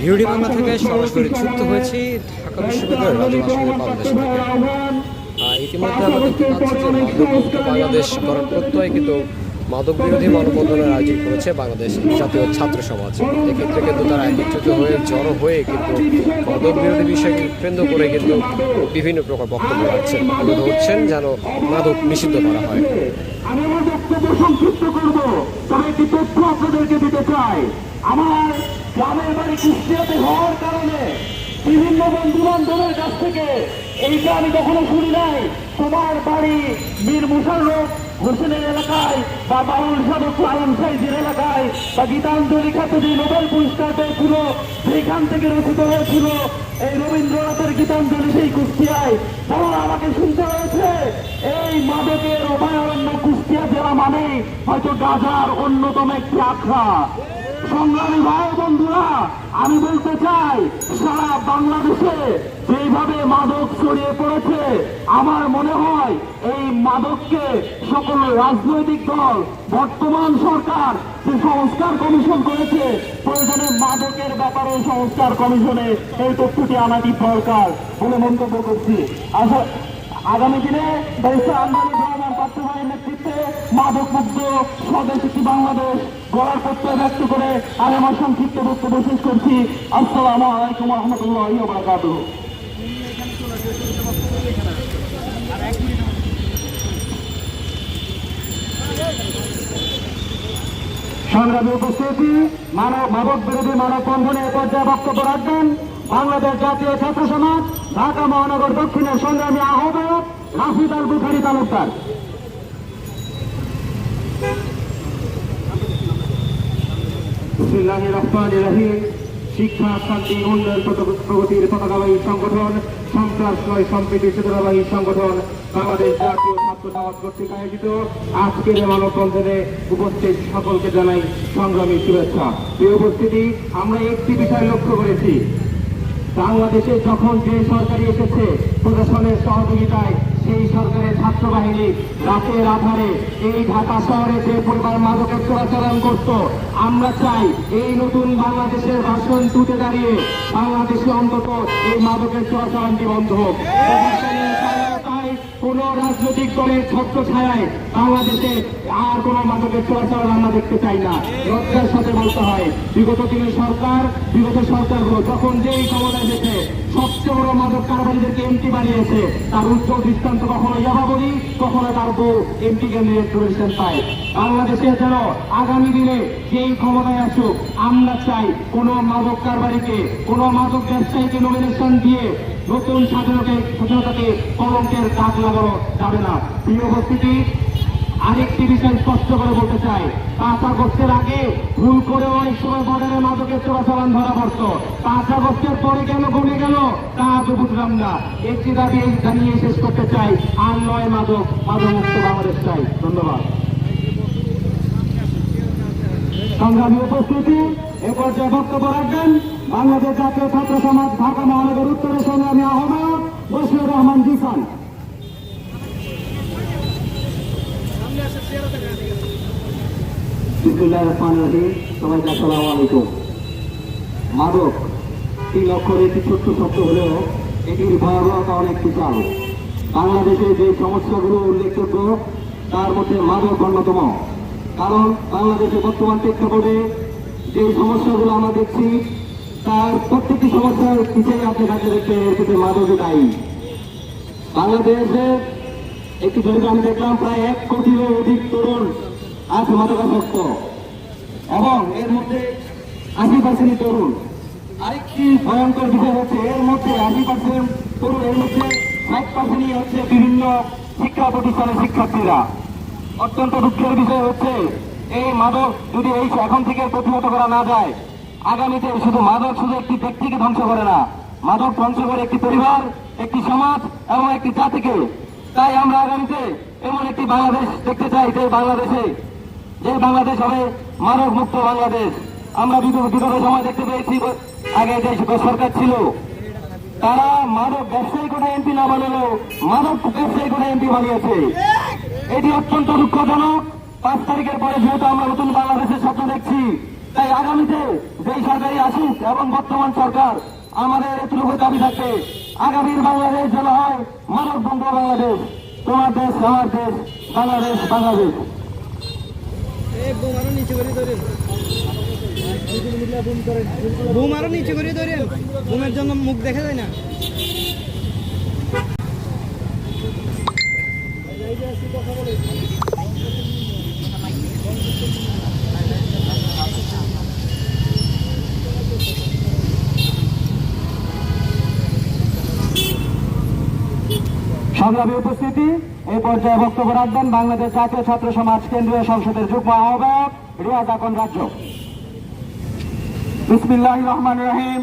ভিউডি বাংলা থেকে সরাসরি যুক্ত হয়েছি ঢাকা বিশ্ববিদ্যালয়ের রাজু ভাস্করের বাংলাদেশ ইতিমধ্যে আমরা দেখতে পাচ্ছি যে বাংলাদেশ করার প্রত্যয় কিন্তু মাদক বিরোধী মানববন্ধনের আয়োজন করেছে বাংলাদেশ জাতীয় ছাত্র সমাজ। এক্ষেত্রে কিন্তু তারা একত্রিত হয়ে জড়ো হয়ে কিন্তু মাদক বিরোধী বিষয়কে কেন্দ্র করে কিন্তু বিভিন্ন প্রকার বক্তব্য রাখছেন। ধরছেন যেন মাদক নিষিদ্ধ করা হয়। আমি আমার বক্তব্য সংক্ষিপ্ত করব। তবে একটি তথ্য আপনাদেরকে দিতে চাই। আমার গ্রামের বাড়ি কুষ্টিয়াতে হওয়ার কারণে বিভিন্ন বন্ধু বান্ধবের কাছ থেকে এইটা আমি কখনো শুনি নাই। তোমার বাড়ি মীর মুশাররফ হোসেনের এলাকায় বা বাউল সাধক আলম এলাকায় বা গীতাঞ্জলি খ্যাত যে নোবেল পুরস্কার পেয়েছিল, সেইখান থেকে রচিত হয়েছিল এই রবীন্দ্রনাথের গীতাঞ্জলি সেই কুষ্টিয়ায়। বড় আমাকে শুনতে হয়েছে, এই মাদকের অভয়ারণ্য কুষ্টিয়া জেলা মানে হয়তো গাজার অন্যতম একটি আখড়া। সংগ্রামী ভাই বন্ধুরা, আমি বলতে চাই, সারা বাংলাদেশে যেভাবে মাদক ছড়িয়ে পড়েছে, আমার মনে হয় এই মাদককে সকল রাজনৈতিক দল, বর্তমান সরকার যে সংস্কার কমিশন করেছে, প্রয়োজনে মাদকের ব্যাপারে সংস্কার কমিশনে এই তথ্যটি আনাটি দরকার বলে মন্তব্য করছি। আসলে আগামী দিনে পাত্রভাইয়ের নেতৃত্বে মাদক মুক্ত স্বদেশ বাংলাদেশ গড়ার প্রত্যয় ব্যক্ত করে আমি আমার সংক্ষিপ্ত বক্তব্য শেষ করছি। আসসালামু আলাইকুম রহমতুল্লাহ সংগ্রামী উপস্থিতি, মানব মাদক বিরোধী মানব বন্ধনে পর্যায়ে বক্তব্য রাখবেন বাংলাদেশ জাতীয় ছাত্র সমাজ, ঢাকা মহানগর দক্ষিণের সংগ্রামী আহ্বায়ক রাফিদ আল বুখারি তালুকদার। বিসমিল্লাহির রহমানির রহিম। শিক্ষা, শান্তি, উন্নয়ন প্রগতির পতাকাবাহী সংগঠন সন্ত্রাস সম্প্রীতি চেতনাবাহী সংগঠন বাংলাদেশ জাতীয় ছাত্র সমাজ কর্তৃক আয়োজিত আজকের মানববন্ধনে উপস্থিত সকলকে জানাই সংগ্রামী শুভেচ্ছা। এই উপস্থিতি আমরা একটি বিষয় লক্ষ্য করেছি। বাংলাদেশে যখন যে সরকারি এসেছে, প্রশাসনের সহযোগিতায় সেই সরকারের ছাত্র বাহিনী রাতের আধারে এই ঢাকা শহরে যে পরিমাণ মাদকের চোরাচালান করত, আমরা চাই এই নতুন বাংলাদেশের ভাষণ টুটে দাঁড়িয়ে বাংলাদেশে অন্তত এই মাদকের চোরাচালানটি বন্ধ হোক। কোন রাজনৈতিক দলের ছত্র ছায়ায় বাংলাদেশে আর কোন মাদকের চোরাচালান আমরা দেখতে চাই না। লজ্জার সাথে বলতে হয়, বিগত দিনের সরকার, বিগত সরকারগুলো যখন যেই ক্ষমতা এসেছে সবচেয়ে বড় মাদক কারবারিদেরকে এমপি বানিয়েছে, তার উজ্জ্বল দৃষ্টান্ত কখনো ইয়াবা বলি কখনো তার বউ এমপি ক্যান্ডিডেট পজিশন পায়। বাংলাদেশে যেন আগামী দিনে যেই ক্ষমতায় আসুক, আমরা চাই কোন মাদক কারবারিকে, কোন মাদক ব্যবসায়ীকে নমিনেশন দিয়ে নতুন স্বাধীনতাকে স্বাধীনতাকে কলঙ্কের দাগ লাগানো যাবে না। প্রিয় উপস্থিতি, আরেকটি বিষয় স্পষ্ট করে বলতে চাই। পাঁচ আগস্টের আগে ভুল করে অনেক সময় বর্ডারে মাদকের চোরাচালান ধরা পড়ত। পাঁচ আগস্টের পরে কেন কমে গেল? তা আজও বুঝলাম না। একটি দাবি জানিয়ে শেষ করতে চাই। আর নয় মাদক মাদক মুক্ত বাংলাদেশ চাই। ধন্যবাদ। সংগ্রামী উপস্থিতি এ পর্যায়ে বক্তব্য রাখবেন, বাংলাদেশ জাতীয় ছাত্র সমাজ ঢাকা মহানগর উত্তরের সংগ্রামী আহ্বায়ক বশির রহমান জিসান সবাইকে আসসালামু আলাইকুম। মাদক তিন অক্ষর একটি ছোট্ট শব্দ হলেও এটির ভয়াবহতা অনেক বিশাল। বাংলাদেশে যে সমস্যাগুলো উল্লেখযোগ্য, তার মধ্যে মাদক অন্যতম। কারণ বাংলাদেশে বর্তমান প্রেক্ষাপটে যে সমস্যাগুলো আমরা দেখছি, তার প্রত্যেকটি সমস্যার পিছিয়ে আপনি কাছে দেখতে এর পিছনে মাদকই দায়ী। বাংলাদেশে একটি জরিপ আমি দেখলাম, প্রায় এক কোটিরও অধিক তরুণ আজ মাদকাসক্ত। এবং এর মধ্যে আশি পার্সেন্ট তরুণ। আরেকটি ভয়ঙ্কর বিষয় হচ্ছে, এর মধ্যে আশি পার্সেন্ট তরুণ, এর মধ্যে ষাট পার্সেন্টই হচ্ছে বিভিন্ন শিক্ষা প্রতিষ্ঠানের শিক্ষার্থীরা। অত্যন্ত দুঃখের বিষয় হচ্ছে এই মাদক যদি এই এখন থেকে প্রতিহত করা না যায়, আগামীতে শুধু মাদক শুধু একটি ব্যক্তিকে ধ্বংস করে না, মাদক ধ্বংস করে একটি পরিবার, একটি সমাজ এবং একটি জাতিকে। তাই আমরা আগামীতে এমন একটি বাংলাদেশ দেখতে চাই, যে বাংলাদেশে, যে বাংলাদেশ হবে মাদক মুক্ত বাংলাদেশ। আমরা বিগত সময় দেখতে পেয়েছি, আগে যে সরকার ছিল, তারা মাদক ব্যবসায়ী করে এমপি না বানালেও মাদক ব্যবসায়ী করে এমপি বানিয়েছে। এটি অত্যন্ত দুঃখজনক। পাঁচ তারিখের পরে যেহেতু আমরা নতুন বাংলাদেশের স্বপ্ন দেখছি, তাই আগামীতে যেই সরকারি আসুক এবং বর্তমান সরকার আমাদের এতটুকু দাবি থাকবে, আগামীর বাংলাদেশ যেন হয় মানব বন্ধু বাংলাদেশ। তোমার দেশ, আমার দেশ, বাংলাদেশ বাংলাদেশ। বুম আরও নিচে করে ধরেন। বুমের জন্য মুখ দেখা যায় না। সংগ্রামী উপস্থিতি, এই পর্যায়ে বক্তব্য রাখবেন বাংলাদেশ জাতীয় ছাত্র সমাজ কেন্দ্রীয় সংসদের যুগ্ম আহ্বায়ক রিয়াজ আকন রাজ্য। বিসমিল্লাহ রহমান রহিম।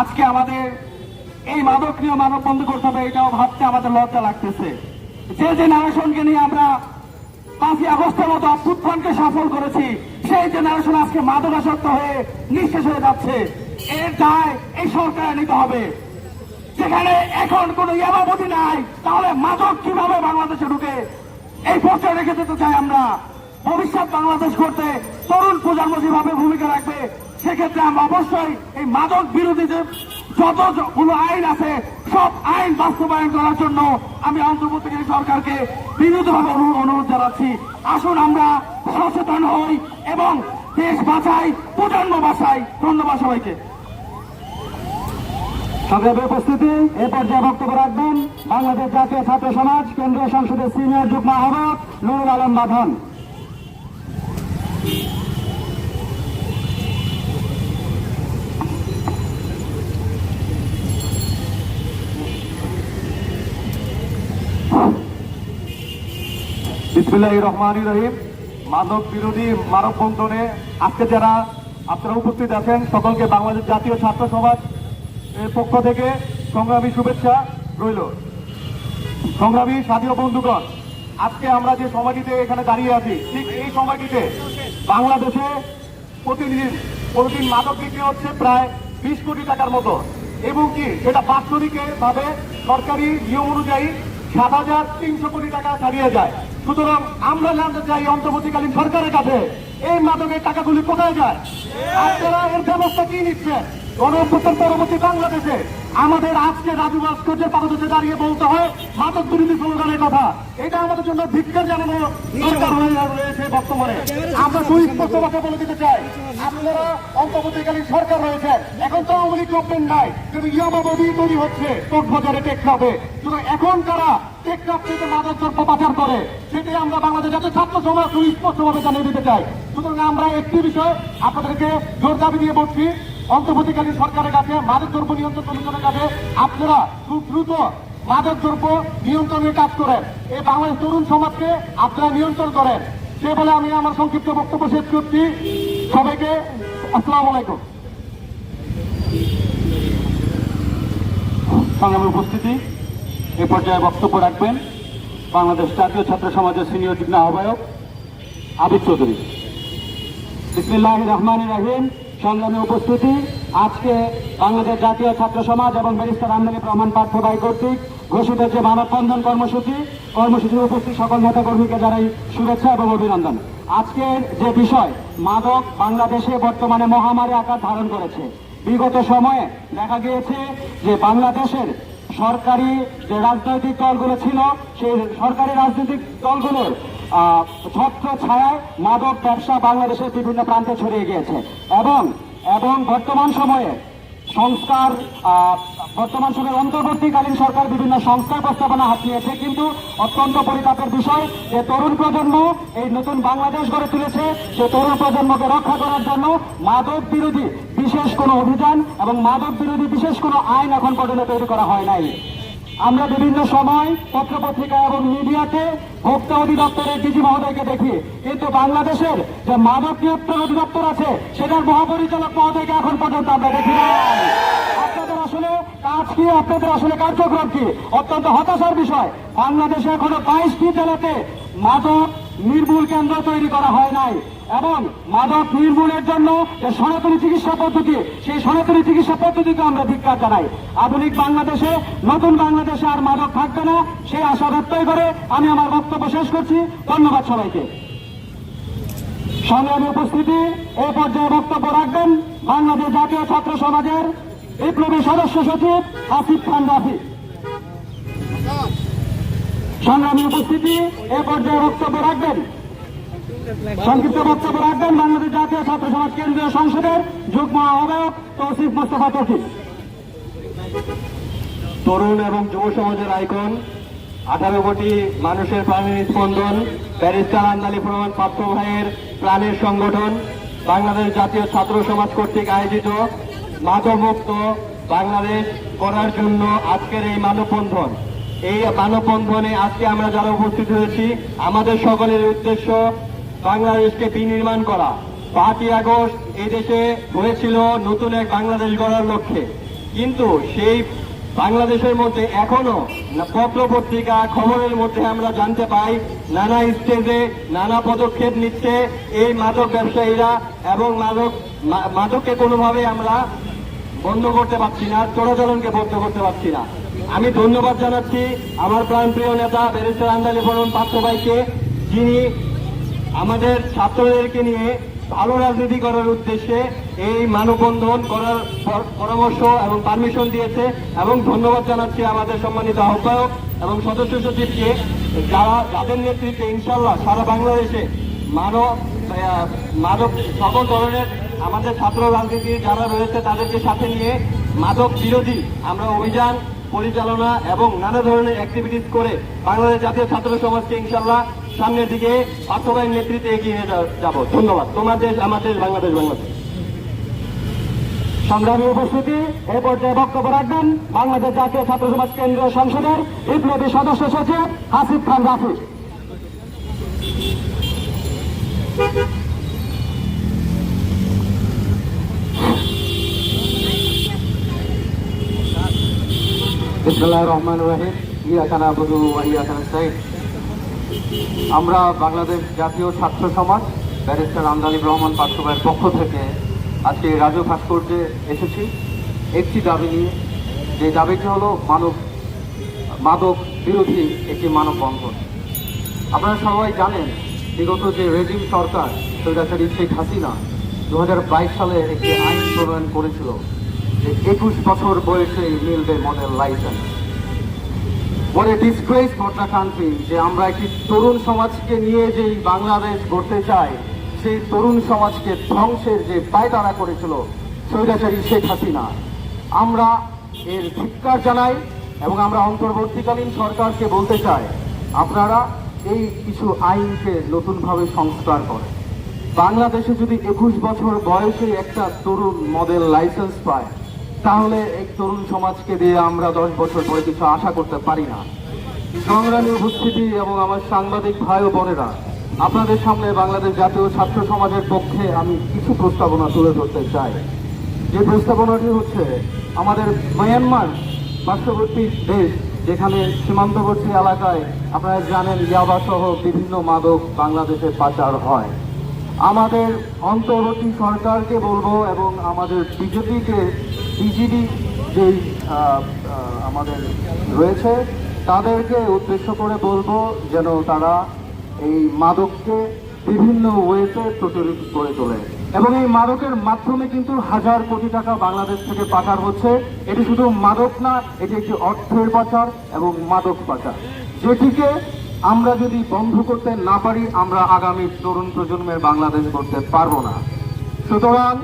আজকে আমাদের এই মাদক নিয়ে মানব বন্ধ করতে হবে এটাও ভাবতে আমাদের লজ্জা লাগতেছে। যে জেনারেশনকে নিয়ে আমরা পাঁচই আগস্টের মতো অভ্যুত্থানকে সফল করেছি, সেই জেনারেশন আজকে মাদকাসক্ত হয়ে নিঃশেষ হয়ে যাচ্ছে। এর দায় এই সরকারে নিতে হবে। যেখানে এখন কোন ইয়াবাবতী নাই, তাহলে মাদক কীভাবে বাংলাদেশে ঢুকে? এই প্রশ্ন রেখে যেতে চাই আমরা। ভবিষ্যৎ বাংলাদেশ করতে তরুণ প্রজন্ম যেভাবে ভূমিকা রাখবে, সেক্ষেত্রে আমরা অবশ্যই এই মাদক বিরোধী যে যতগুলো আইন আছে, সব আইন বাস্তবায়ন করার জন্য আমি অন্তর্বর্তীকালীন সরকারকে বিরোধভাবে অনুরোধ জানাচ্ছি। আসুন আমরা সচেতন হই এবং দেশ বাঁচাই, প্রজন্ম বাঁচাই। ধন্যবাদ সবাইকে। সংগ্রামী উপস্থিতি এ পর্যায়ে বক্তব্য রাখবেন বাংলাদেশ জাতীয় ছাত্র সমাজ, কেন্দ্রীয় সংসদের সিনিয়র যুগ্ম আহ্বায়ক নুরুল আলম বাঁধন। বিসমিল্লাহ রহমান রহিম। মাদক বিরোধী মানব বন্ধনে আজকে যারা আপনারা উপস্থিত আছেন, সকলকে বাংলাদেশ জাতীয় ছাত্র সমাজ পক্ষ থেকে সংগ্রামী শুভেচ্ছা রইল। সংগ্রামী স্বাধীন বন্ধুগণ, আজকে আমরা যে সময়টিতে এখানে দাঁড়িয়ে আছি, ঠিক এই সময়টিতে বাংলাদেশে প্রতিদিন প্রতিদিন মাদক বিক্রি হচ্ছে প্রায় বিশ কোটি টাকার মতো। এবং কি, সেটা বাৎসরিকের ভাবে সরকারি নিয়ম অনুযায়ী সাত হাজার তিনশো কোটি টাকা ছাড়িয়ে যায়। সুতরাং আমরা জানতে চাই অন্তর্বর্তীকালীন সরকারের কাছে, এই মাদকের টাকাগুলি কোথায় যায়? আপনারা এর ব্যবস্থা কি নিচ্ছেন? গণঅভ্যুত্থান পরবর্তী বাংলাদেশে আমাদের আজকে রাজু ভাস্কর্যের পাদদেশে দাঁড়িয়ে বলতে হয়, মাদক বিরোধী স্লোগানের কথা। এটা আমাদের জন্য ধিক্কার জানানো দরকার রয়েছে বর্তমানে। আমরা সুস্পষ্ট কথা বলে দিতে চাই, আপনারা অন্তর্বর্তীকালীন সরকার রয়েছে এখন তো আওয়ামী লীগ গভর্নমেন্ট নাই, কিন্তু ইয়ামাবাদী তৈরি হচ্ছে কোট বাজারে টেকনাফে। শুধু এখন তারা টেকনাফ থেকে মাদক দ্রব্য পাচার করে সেটাই আমরা বাংলাদেশ জাতীয় ছাত্র সমাজ সুস্পষ্টভাবে জানিয়ে দিতে চাই। সুতরাং আমরা একটি বিষয় আপনাদেরকে জোর দাবি দিয়ে বলছি অন্তর্বর্তীকালীন সরকারের কাছে মাদক দ্রব্য নিয়ন্ত্রণ কমিশনের কাছে আপনারা খুব দ্রুত মাদক দ্রব্য নিয়ন্ত্রণের কাজ করেন। এই বাংলাদেশ তরুণ সমাজকে আপনারা নিয়ন্ত্রণ করেন। সে বলে আমি আমার সংক্ষিপ্ত বক্তব্য শেষ করছি। সবাইকে আসসালামু আলাইকুম। সংগ্রামী উপস্থিতি, এ পর্যায়ে বক্তব্য রাখবেন বাংলাদেশ জাতীয় ছাত্র সমাজের সিনিয়র যুগ্ম আহ্বায়ক আবিদ চৌধুরী। বিসমিল্লাহ রহমান রাহিম। সংগ্রামী উপস্থিতি। আজকে বাংলাদেশ জাতীয় ছাত্র সমাজ এবং ব্যারিস্টার আমদানি রহমান পার্থ ভাই কর্তৃক ঘোষিত যে মানববন্ধন কর্মসূচি, কর্মসূচির উপস্থিত সকল নেতা কর্মীকে জানাই শুভেচ্ছা এবং অভিনন্দন। আজকের যে বিষয়, মাদক বাংলাদেশে বর্তমানে মহামারী আকার ধারণ করেছে। বিগত সময়ে দেখা গিয়েছে যে বাংলাদেশের সরকারি যে রাজনৈতিক দলগুলো ছিল, সেই সরকারি রাজনৈতিক দলগুলোর ছত্র ছায়ায় মাদক ব্যবসা বাংলাদেশের বিভিন্ন প্রান্তে ছড়িয়ে গিয়েছে। এবং এবং বর্তমান সময়ে সংস্কার বর্তমান সময়ের অন্তর্বর্তীকালীন সরকার বিভিন্ন সংস্কার প্রস্তাবনা হাত নিয়েছে। কিন্তু অত্যন্ত পরিতাপের বিষয়, যে তরুণ প্রজন্ম এই নতুন বাংলাদেশ গড়ে তুলেছে, সে তরুণ প্রজন্মকে রক্ষা করার জন্য মাদক বিরোধী বিশেষ কোনো অভিযান এবং মাদক বিরোধী বিশেষ কোনো আইন এখন পর্যন্ত তৈরি করা হয় নাই। আমরা বিভিন্ন সময় পত্রপত্রিকা এবং মিডিয়াতে ভোক্তা অধিদপ্তরের ডিজি মহোদয়কে দেখি। কিন্তু বাংলাদেশের যে মাদক নিয়ন্ত্রণ অধিদপ্তর আছে, সেটার মহাপরিচালক মহোদয়কে এখন পর্যন্ত আমরা দেখি। আপনাদের আসলে কাজ কি? আপনাদের আসলে কার্যক্রম কি? অত্যন্ত হতাশার বিষয়। বাংলাদেশে এখনও বাইশটি জেলাতে মাদক নির্মূল কেন্দ্র তৈরি করা হয় নাই। এবং মাদক নির্মূলের জন্য যে সনাতনী চিকিৎসা পদ্ধতি, সেই সনাতনী চিকিৎসা পদ্ধতিকে আমরা ধিক্কার জানাই। আধুনিক বাংলাদেশে, নতুন বাংলাদেশে আর মাদক থাকবে না সেই আশা ব্যক্তই করে। আমি আমার বক্তব্য শেষ করছি। ধন্যবাদ সবাইকে। সংগ্রামী উপস্থিতি, এ পর্যায়ে বক্তব্য রাখবেন বাংলাদেশ জাতীয় ছাত্র সমাজের বিপ্লবী সদস্য সচিব আসিফ খান রাফি। সংগ্রামী উপস্থিতি, এ পর্যায়ে বক্তব্য রাখবেন। সংক্ষিপ্ত বক্তব্য রাখবেন বাংলাদেশ জাতীয় ছাত্র সমাজ কেন্দ্রীয় সংসদের যুগ্ম আহ্বায়ক তৌসিফ মোস্তফা তৌফিক তরুণ এবং যুব সমাজের আইকন, আঠারো কোটি মানুষের প্রাণের স্পন্দন, ব্যারিস্টার আন্দালি প্রমাণ পাত্র ভাইয়ের প্রাণের সংগঠন, বাংলাদেশ জাতীয় ছাত্র সমাজ কর্তৃক আয়োজিত মাদকমুক্ত বাংলাদেশ করার জন্য আজকের এই মানববন্ধন। এই মানববন্ধনে আজকে আমরা যারা উপস্থিত হয়েছি, আমাদের সকলের উদ্দেশ্য বাংলাদেশকে বিনির্মাণ করা। পাঁচই আগস্ট এদেশে হয়েছিল নতুন এক বাংলাদেশ গড়ার লক্ষ্যে। কিন্তু সেই বাংলাদেশের মধ্যে এখনও পত্র পত্রিকা, খবরের মধ্যে আমরা জানতে পাই, নানা স্টেজে নানা পদক্ষেপ নিচ্ছে এই মাদক ব্যবসায়ীরা এবং মাদক মাদককে কোনোভাবে আমরা বন্ধ করতে পারছি না, চোরাচালনকে বন্ধ করতে পারছি না। আমি ধন্যবাদ জানাচ্ছি আমার প্রাণপ্রিয় নেতা ব্যারিস্টার আন্দালি ফরম পাত্র ভাইকে, যিনি আমাদের ছাত্রদেরকে নিয়ে ভালো রাজনীতি করার উদ্দেশ্যে এই মানববন্ধন করার পরামর্শ এবং পারমিশন দিয়েছে এবং ধন্যবাদ জানাচ্ছি আমাদের সম্মানিত আহ্বায়ক এবং সদস্য সচিবকে, যারা, যাদের নেতৃত্বে ইনশাল্লাহ সারা বাংলাদেশে মানব মাদক সকল ধরনের আমাদের ছাত্র রাজনীতি যারা রয়েছে তাদেরকে সাথে নিয়ে মাদক বিরোধী আমরা অভিযান পরিচালনা এবং নানা ধরনের অ্যাক্টিভিটিস করে বাংলাদেশ জাতীয় ছাত্র সমাজকে ইনশাল্লাহ সামনের দিকে বাস্তবায়ন নেতৃত্বে এগিয়ে নিয়ে যাব। ধন্যবাদ। তোমার দেশ, আমার দেশ, বাংলাদেশ বাংলাদেশ। সংগ্রামী উপস্থিতি, এ পর্যায়ে বক্তব্য রাখবেন বাংলাদেশ জাতীয় ছাত্র সমাজ কেন্দ্রীয় সংসদের বিপ্লবী সদস্য সচিব হাসিফ খান রাফি। রহমান আমরা বাংলাদেশ জাতীয় ছাত্র সমাজ, ব্যারিস্টার আমদানি রহমান পার্থবাইয়ের পক্ষ থেকে আজকে রাজু ভাস্কর্যে এসেছি। একটি দাবি নিয়ে, যে দাবিটি হলো মানব, মাদক বিরোধী একটি মানববন্ধন। আপনারা সবাই জানেন, বিগত যে রেজিম সরকার সৈরাচারী শেখ হাসিনা দু হাজার বাইশ সালে একটি আইন প্রণয়ন করেছিল। যে একুশ বছর বয়সে মিলবে model license What a disgrace যে আমরা একটি তরুণ সমাজকে নিয়ে যেই বাংলাদেশ গড়তে চাই, সেই তরুণ সমাজকে ধ্বংসের যে পায়তারা করেছিল স্বৈরাচারী শেখ হাসিনা। আমরা এর ধিক্কার জানাই এবং আমরা অন্তর্বর্তীকালীন সরকারকে বলতে চাই, আপনারা এই কিছু আইনকে নতুনভাবে সংস্কার করেন। বাংলাদেশে যদি একুশ বছর বয়সে একটা তরুণ মডেল লাইসেন্স পায় তাহলে এই তরুণ সমাজকে দিয়ে আমরা দশ বছর পরে কিছু আশা করতে পারি না। সংগ্রামী উপস্থিতি এবং আমার সাংবাদিক ভাই ও বোনেরা, আপনাদের সামনে বাংলাদেশ জাতীয় ছাত্র সমাজের পক্ষে আমি কিছু প্রস্তাবনা তুলে ধরতে চাই। যে প্রস্তাবনাটি হচ্ছে, আমাদের মায়ানমার পার্শ্ববর্তী দেশ, যেখানে সীমান্তবর্তী এলাকায় আপনারা জানেন, ইয়াবা সহ বিভিন্ন মাদক বাংলাদেশে পাচার হয়। আমাদের অন্তর্বর্তী সরকারকে বলব এবং আমাদের বিজেপিকে, বিজেপি যেই আমাদের রয়েছে, তাদেরকে উদ্দেশ্য করে বলব যেন তারা এই মাদককে বিভিন্ন ওয়েতে প্রচলিত করে তোলে। এবং এই মাদকের মাধ্যমে কিন্তু হাজার কোটি টাকা বাংলাদেশ থেকে পাচার হচ্ছে। এটি শুধু মাদক না, এটি একটি অর্থের পাচার এবং মাদক পাচার। যেটিকে আমরা যদি বন্ধ করতে না পারি, আমরা আগামী তরুণ প্রজন্মের বাংলাদেশ করতে পারব না। সুতরাং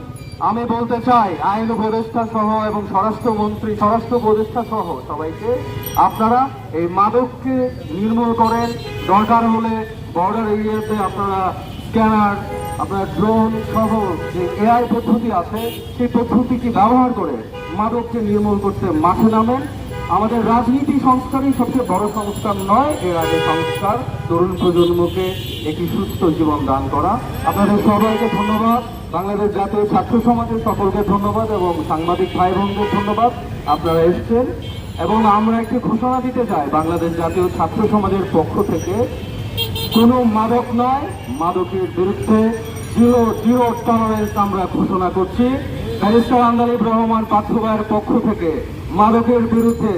আমি বলতে চাই, আইন উপদেষ্টা সহ এবং স্বরাষ্ট্রমন্ত্রী, স্বরাষ্ট্র উপদেষ্টা সহ সবাইকে, আপনারা এই মাদককে নির্মূল করেন। দরকার হলে বর্ডার এরিয়াতে আপনারা স্ক্যানার আপনার ড্রোন সহ যে এআই পদ্ধতি আছে, সেই পদ্ধতিকে ব্যবহার করে মাদককে নির্মূল করতে মাঠে নামেন? আমাদের রাজনীতি সংস্কারই সবচেয়ে বড় সংস্কার নয়, এর আগে সংস্কার। তরুণ প্রজন্মকে একটি সুস্থ জীবন দান করা। আপনাদের সবাইকে ধন্যবাদ। বাংলাদেশ জাতীয় ছাত্র সমাজের সকলকে ধন্যবাদ এবং সাংবাদিক ভাই বোনদের ধন্যবাদ। আপনারা এসছেন এবং আমরা একটি ঘোষণা দিতে চাই, বাংলাদেশ জাতীয় ছাত্র সমাজের পক্ষ থেকে। কোনো মাদক নয়, মাদকের বিরুদ্ধে জিরো জিরো টলারেন্স আমরা ঘোষণা করছি। ব্যারিস্টার আন্দালিব রহমান পার্থবায়ের পক্ষ থেকে মাদকের বিরুদ্ধে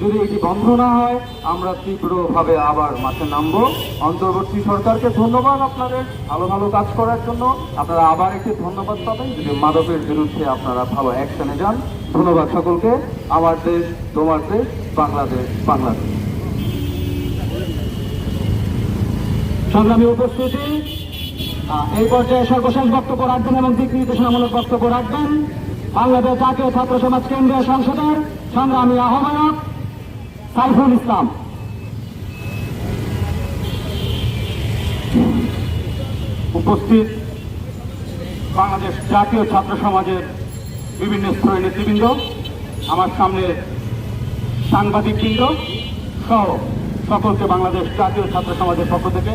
যদি এটি বন্ধ না হয়, আমরা তীব্রভাবে আবার মাঠে নামবো। অন্তর্বর্তী সরকারকে ধন্যবাদ আপনাদের ভালো ভালো কাজ করার জন্য। আপনারা আবার একটি ধন্যবাদ পাবেন। যদি মাদকের বিরুদ্ধে আপনারা ভালো অ্যাকশনে যান, ধন্যবাদ সকলকে। আমার দেশ, তোমার দেশ, বাংলাদেশ বাংলাদেশ। সংগ্রামী উপস্থিতি এই পর্যায়ে সর্বশেষ বক্তব্য রাখবেন এবং দিক নির্দেশনামূলক বক্তব্য রাখবেন। বাংলাদেশ জাতীয় ছাত্র সমাজ কেন্দ্রীয় সংসদের সংগ্রামী আহ্বায়ক সাইফুল ইসলাম। উপস্থিত বাংলাদেশ জাতীয় ছাত্র সমাজের বিভিন্ন স্তরের নেতৃবৃন্দ, আমার সামনে সাংবাদিকবৃন্দ সহ সকলকে বাংলাদেশ জাতীয় ছাত্র সমাজের পক্ষ থেকে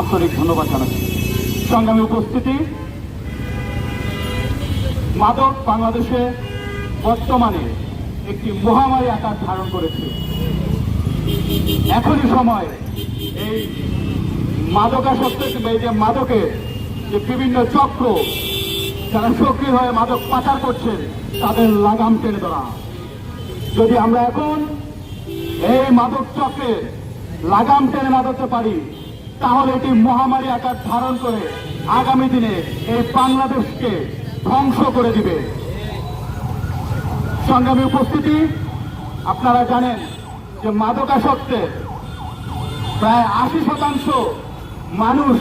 আন্তরিক ধন্যবাদ জানাচ্ছি। সংগ্রামী উপস্থিতি মাদক বাংলাদেশে বর্তমানে একটি মহামারী আকার ধারণ করেছে। এখনই সময় এই মাদকাসক্ত এই যে মাদকের যে বিভিন্ন চক্র, যারা সক্রিয় হয়ে মাদক পাচার করছে তাদের লাগাম টেনে ধরা। যদি আমরা এখন এই মাদক চক্রে লাগাম টেনে না ধরতে পারি, তাহলে এটি মহামারী আকার ধারণ করে আগামী দিনে এই বাংলাদেশকে ধ্বংস করে দিবে। সংগ্রামী উপস্থিতি, আপনারা জানেন যে মাদকাসক্তের প্রায় আশি শতাংশ মানুষ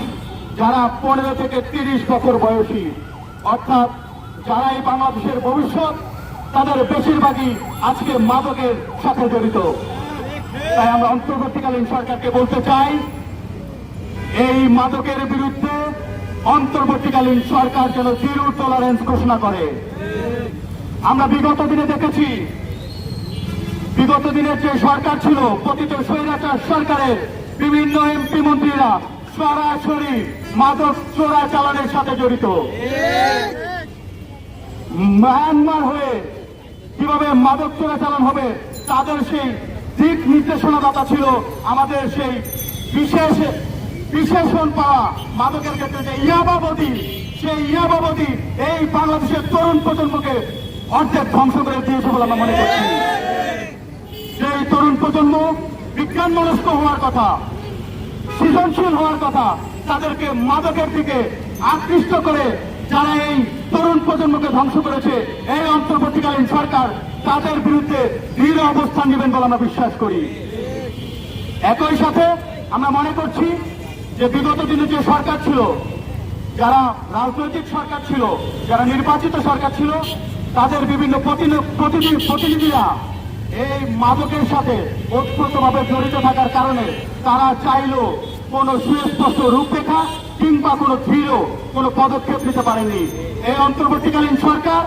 যারা পনেরো থেকে তিরিশ বছর বয়সী, অর্থাৎ যারা এই বাংলাদেশের ভবিষ্যৎ, তাদের বেশিরভাগই আজকে মাদকের সাথে জড়িত। তাই আমরা অন্তর্বর্তীকালীন সরকারকে বলতে চাই, এই মাদকের বিরুদ্ধে অন্তর্বর্তীকালীন সরকার যেন জিরো টলারেন্স ঘোষণা করে। আমরা বিগত দিনে দেখেছি, বিগত দিনের যে সরকার ছিল, পতিত স্বৈরাচার সরকারের বিভিন্ন এমপি মন্ত্রীরা সরাসরি মাদক চোরাচালানের সাথে জড়িত। মায়ানমার হয়ে কীভাবে মাদক চোরাচালান হবে, তাদের সেই দিক নির্দেশনাদাতা ছিল আমাদের সেই বিশেষ বিশেষণ পাওয়া মাদকের ক্ষেত্রে যে ইয়াবাবতী সেই ইয়াবাবতী এই বাংলাদেশের তরুণ প্রজন্মকে অর্ধেক ধ্বংস করে দিয়েছে বলে আমরা মনে করছি। সেই তরুণ প্রজন্ম বিজ্ঞান মনস্ক হওয়ার কথা, সৃজনশীল হওয়ার কথা, তাদেরকে মাদকের দিকে আকৃষ্ট করে যারা এই তরুণ প্রজন্মকে ধ্বংস করেছে, এই অন্তর্বর্তীকালীন সরকার তাদের বিরুদ্ধে দৃঢ় অবস্থান নেবেন বলে আমরা বিশ্বাস করি। একই সাথে আমরা মনে করছি যে বিগত দিনে যে সরকার ছিল, যারা রাজনৈতিক সরকার ছিল, যারা নির্বাচিত সরকার ছিল, তাদের বিভিন্ন প্রতিনি- প্রতিনিধি প্রতিনিধিরা এই মাদকের সাথে ওতপ্রোতভাবে জড়িত থাকার কারণে তারা চাইল কোনো সুস্পষ্ট রূপরেখা কিংবা কোনো দৃঢ় কোনো পদক্ষেপ নিতে পারেনি। এই অন্তর্বর্তীকালীন সরকার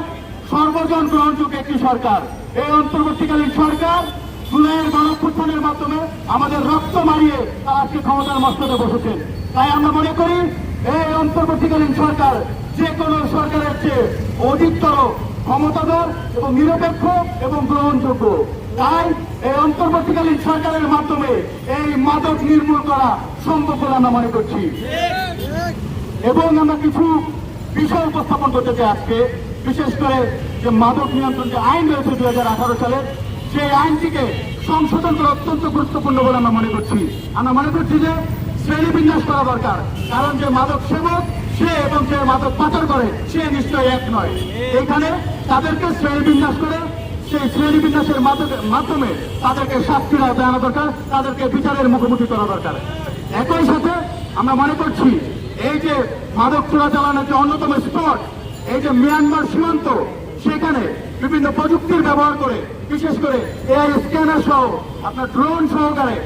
সর্বজন গ্রহণযোগ্য একটি সরকার। এই অন্তর্বর্তীকালীন সরকার জুলাইয়ের গণঅভ্যুত্থানের মাধ্যমে আমাদের রক্ত মারিয়ে তারা আজকে ক্ষমতার মস্তকে বসেছেন। তাই আমরা মনে করি, এই অন্তর্বর্তীকালীন সরকার যে কোনো সরকারের চেয়ে অধিকতর ক্ষমতাধর এবং নিরপেক্ষ এবং গ্রহণযোগ্য। তাই এই অন্তর্বর্তীকালীন সরকারের মাধ্যমে এই মাদক নির্মূল করা সম্ভব বলে আমরা মনে করছি। এবং আমরা কিছু বিষয় উপস্থাপন করতে চাই আজকে, বিশেষ করে যে মাদক নিয়ন্ত্রণ যে আইন রয়েছে আঠারো সালের সেই আইনটিকে সংশোধন করা অত্যন্ত গুরুত্বপূর্ণ বলে আমরা মনে করছি। আমরা মনে করছি যে শ্রেণি বিন্যাস করা দরকার, কারণ যে মাদক সেবক, সে এবং যে মাদক পাচার করে, সে নিশ্চয়ই এক নয়। এখানে তাদেরকে শ্রেণি বিন্যাস করে, সেই শ্রেণি বিন্যাসের মাধ্যমে- মাধ্যমে তাদেরকে শাস্তির আওতায় আনা দরকার, তাদেরকে বিচারের মুখোমুখি করা দরকার। একই সাথে আমরা মনে করছি, এই যে মাদক চোরাচালানের যে অন্যতম স্পট, এই যে মিয়ানমার সীমান্ত, সেখানে বিভিন্ন প্রযুক্তির ব্যবহার করে, বিশেষ করে এআই স্ক্যানার সহ, আপনার ড্রোন সহকারে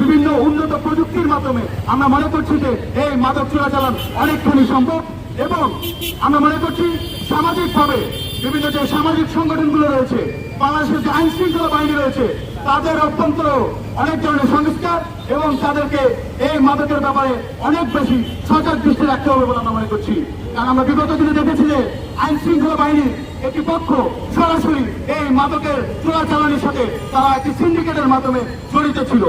বিভিন্ন উন্নত প্রযুক্তির মাধ্যমে আমরা মনে করছি যে এই মাদক চোরাচালান অনেকখানি সম্ভব এবং আমরা মনে করছি সামাজিকভাবে বিভিন্ন যে সামাজিক সংগঠনগুলো রয়েছে, বাংলাদেশের যে আইন শৃঙ্খলা বাহিনী রয়েছে, তাদের অভ্যন্তর অনেক ধরনের সংস্কার এবং তাদেরকে এই মাদকের ব্যাপারে অনেক বেশি সজাগ দৃষ্টি রাখতে হবে বলে আমরা মনে করছি। কারণ আমরা বিগত দিনে দেখেছি যে আইন শৃঙ্খলা বাহিনীর একটি পক্ষ সরাসরি এই মাদকের চোরাচালানির সাথে তারা একটি সিন্ডিকেটের মাধ্যমে জড়িত ছিল।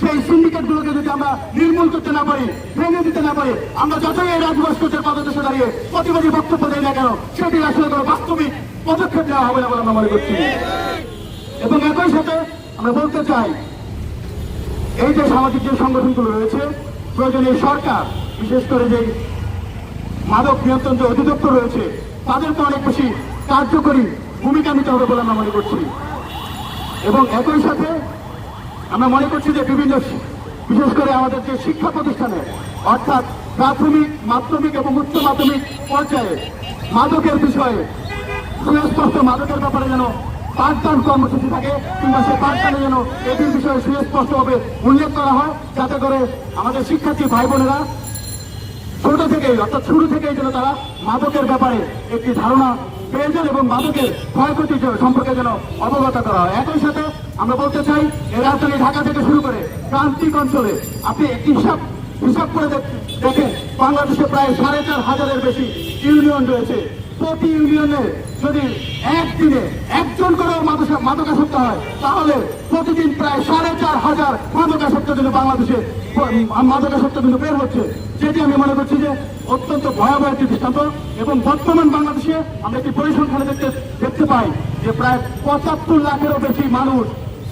সেই সিন্ডিকেট গুলোকে যদি আমরা নির্মূল করতে না পারি, ভেঙে দিতে না পারি, আমরা যতই এই রাজভাস্কর্যের পদদেশে দাঁড়িয়ে প্রতিবাদী বক্তব্য দেয় না কেন, সেটি আসলে কোনো বাস্তবিক পদক্ষেপ নেওয়া হবে না বলে আমরা মনে করছি। এবং একই সাথে আমরা বলতে চাই, এই যে সামাজিক যে সংগঠনগুলো রয়েছে প্রয়োজনে সরকার, বিশেষ করে যে মাদক নিয়ন্ত্রণ যে অধিদপ্তর রয়েছে, তাদেরকে অনেক বেশি কার্যকরী ভূমিকা নিতে হবে বলে আমরা মনে করছি। এবং একই সাথে আমরা মনে করছি যে বিভিন্ন বিশেষ করে আমাদের যে শিক্ষা প্রতিষ্ঠানে, অর্থাৎ প্রাথমিক, মাধ্যমিক এবং উচ্চ মাধ্যমিক পর্যায়ে মাদকের বিষয়ে সুস্পষ্ট মাদকের ব্যাপারে যেন পাঠদান কর্মসূচি থাকে কিংবা সে পাঠদানে যেন এটির বিষয়ে সুস্পষ্টভাবে উল্লেখ করা হয়, যাতে করে আমাদের শিক্ষার্থী ভাই বোনেরা ছোট থেকেই, অর্থাৎ শুরু থেকেই যেন তারা মাদকের ব্যাপারে একটি ধারণা পেয়ে যান এবং মাদকের ক্ষয়ক্ষতি সম্পর্কে যেন অবগত করা হয়। একই সাথে আমরা বলতে চাই, এই রাজধানী ঢাকা থেকে শুরু করে প্রান্তিক অঞ্চলে আপনি একটি হিসাব হিসাব করে দেখ- দেখেন, বাংলাদেশে প্রায় সাড়ে চার হাজারের বেশি ইউনিয়ন রয়েছে। প্রতি ইউনিয়নে যদি একদিনে একজন মাদকা- মাদকাসক্ত হয়, তাহলে প্রতিদিন প্রায় সাড়ে চার হাজার মাদকাসক্ত কিন্তু বাংলাদেশে মাদকাসক্ত কিন্তু বের হচ্ছে। যেটি আমি মনে করছি যে অত্যন্ত ভয়াবহ একটি দৃষ্টান্ত এবং বর্তমান বাংলাদেশে আমরা একটি পরিসংখ্যানে দেখতে দেখতে পাই যে প্রায় পঁচাত্তর লাখেরও বেশি মানুষ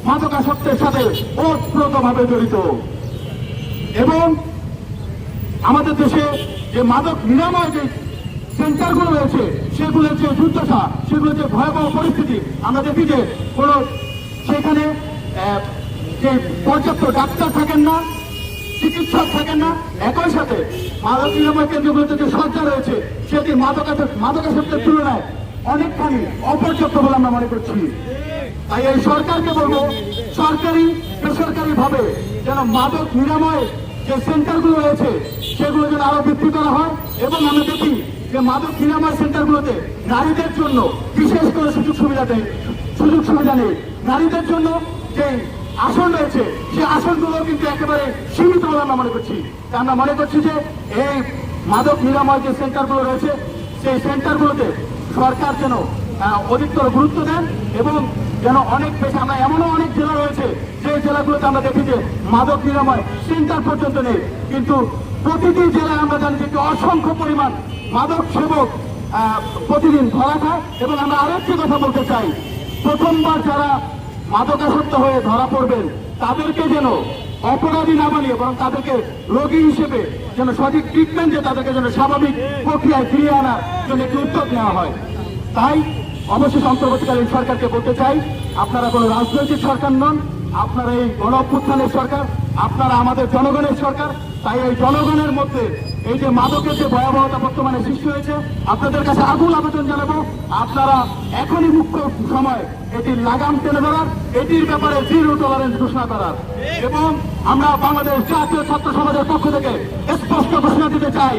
মাদকাসক্তের সাথে ওতপ্রোতভাবে জড়িত। এবং আমাদের দেশে যে মাদক নিরাময় যে সেন্টারগুলো রয়েছে সেগুলোর যে দুর্দশা সেগুলোর যে ভয়াবহ পরিস্থিতি। আমরা দেখি যে কোনো সেখানে যে পর্যাপ্ত ডাক্তার থাকেন না, চিকিৎসক থাকেন না, একই সাথে মাদক নিরাময় কেন্দ্রগুলোতে যে সজ্জা রয়েছে, সেটি মাদকাসক মাদকাসক্তের তুলনায় অনেকখানি অপর্যাপ্ত বলে আমরা মনে করছি। তাই এই সরকারকে বলব, সরকারি বেসরকারি ভাবে যেন মাদক নিরাময় যে সেন্টারগুলো রয়েছে, সেগুলো যেন আরও বৃদ্ধি করা হয়। এবং আমরা দেখি যে মাদক নিরাময় সেন্টারগুলোতে নারীদের জন্য বিশেষ করে সুযোগ সুবিধা দেয় সুযোগ সুবিধা নেই। নারীদের জন্য যে আসন রয়েছে, সেই আসনগুলো কিন্তু একেবারে সীমিত বলে আমরা মনে করছি। আমরা মনে করছি যে এই মাদক নিরাময় যে সেন্টারগুলো রয়েছে, সেই সেন্টারগুলোতে সরকার যেন অধিকতর গুরুত্ব দেন এবং যেন অনেক বেশি, আমরা এমনও অনেক জেলা রয়েছে, যে জেলাগুলোতে আমরা দেখি যে মাদক নিরাময় সেন্টার পর্যন্ত নেই। কিন্তু প্রতিটি জেলায় আমরা জানি যে অসংখ্য পরিমাণ মাদক সেবক প্রতিদিন ধরা খায়। এবং আমরা আরেকটি কথা বলতে চাই, প্রথমবার যারা মাদকাসক্ত হয়ে ধরা পড়বেন, তাদেরকে যেন অপরাধী না বানিয়ে, বরং তাদেরকে রোগী হিসেবে যেন সঠিক ট্রিটমেন্ট যে তাদেরকে যেন স্বাভাবিক প্রক্রিয়ায় ফিরিয়ে আনার জন্য একটি উদ্যোগ নেওয়া হয়। তাই অবশ্যই অন্তর্বর্তীকালীন সরকারকে বলতে চাই, আপনারা কোনো রাজনৈতিক সরকার নন, আপনারা এই গণ সরকার, আপনারা আমাদের জনগণের সরকার তাই এই জনগণের মধ্যে এই যে মাদকের যে ভয়াবহতা বর্তমানে সৃষ্টি হয়েছে, আপনাদের কাছে আগুন আবেদন জানাব, আপনারা এখনই মুখ্য সময় এটির লাগাম টেনে ধরার, এটির ব্যাপারে জিরো টলারেন্স ঘোষণা করার। এবং আমরা বাংলাদেশ জাতীয় ছাত্র সমাজের পক্ষ থেকে স্পষ্ট ঘোষণা দিতে চাই,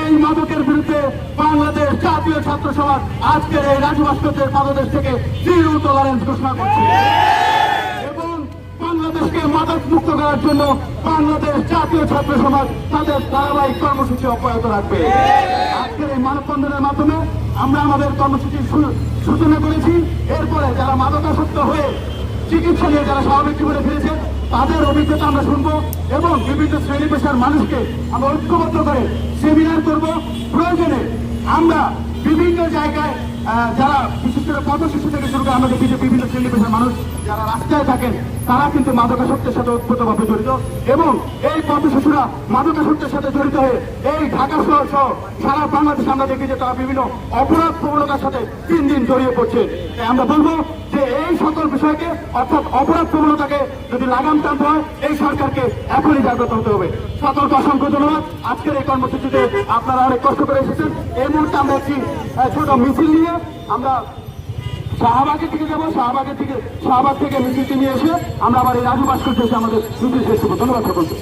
এই মাদকের বিরুদ্ধে বাংলাদেশ জাতীয় ছাত্র সমাজ আজকের এই রাজু ভাস্কর্যের পাদদেশ থেকে জিরো টলারেন্স ঘোষণা করছে। বাংলাদেশকে মাদক মুক্ত করার জন্য বাংলাদেশ জাতীয় ছাত্র সমাজ তাদের ধারাবাহিক কর্মসূচি অব্যাহত রাখবে। আজকের এই মানববন্ধনের মাধ্যমে আমরা আমাদের কর্মসূচির সূচনা করেছি। এরপরে যারা মাদকাসক্ত হয়ে চিকিৎসা নিয়ে যারা স্বাভাবিক জীবনে ফিরেছে তাদের অভিজ্ঞতা আমরা শুনব এবং বিভিন্ন শ্রেণি পেশার মানুষকে আমরা ঐক্যবদ্ধ করে সেমিনার করব। প্রয়োজনে আমরা বিভিন্ন জায়গায় যারা বিশেষ করে পথ শিশু থেকে শুরু করে আমরা দেখি বিভিন্ন শ্রেণি পেশার মানুষ যারা রাস্তায় থাকেন, তারা কিন্তু মাদকাসক্তের সাথে ওতপ্রোতভাবে জড়িত। এবং এই পথ শিশুরা মাদকাসক্তের সাথে জড়িত হয়ে এই ঢাকা শহর সহ সারা বাংলাদেশে আমরা দেখি যে তারা বিভিন্ন অপরাধ প্রবণতার সাথে দিন দিন জড়িয়ে পড়ছে। আমরা বলব যে এই সকল বিষয়কে, অর্থাৎ অপরাধ প্রবণতাকে যদি লাগাম টানতে হয়, এই সরকারকে এখনই জাগ্রত হতে হবে। সকলকে অসংখ্য ধন্যবাদ। আজকের এই কর্মসূচিতে আপনারা অনেক কষ্ট করে এসেছেন। এই মুহূর্তে আমরা একটি ছোট মিছিল নিয়ে আমরা শাহবাগের থেকে যাব, শাহবাগের থেকে শাহবাগ থেকে মিছিলটি নিয়ে এসে আমরা আবার এই রাজু ভাস্কর্য এসে আমাদের মিছিল শেষ করব। ধন্যবাদ সকলকে।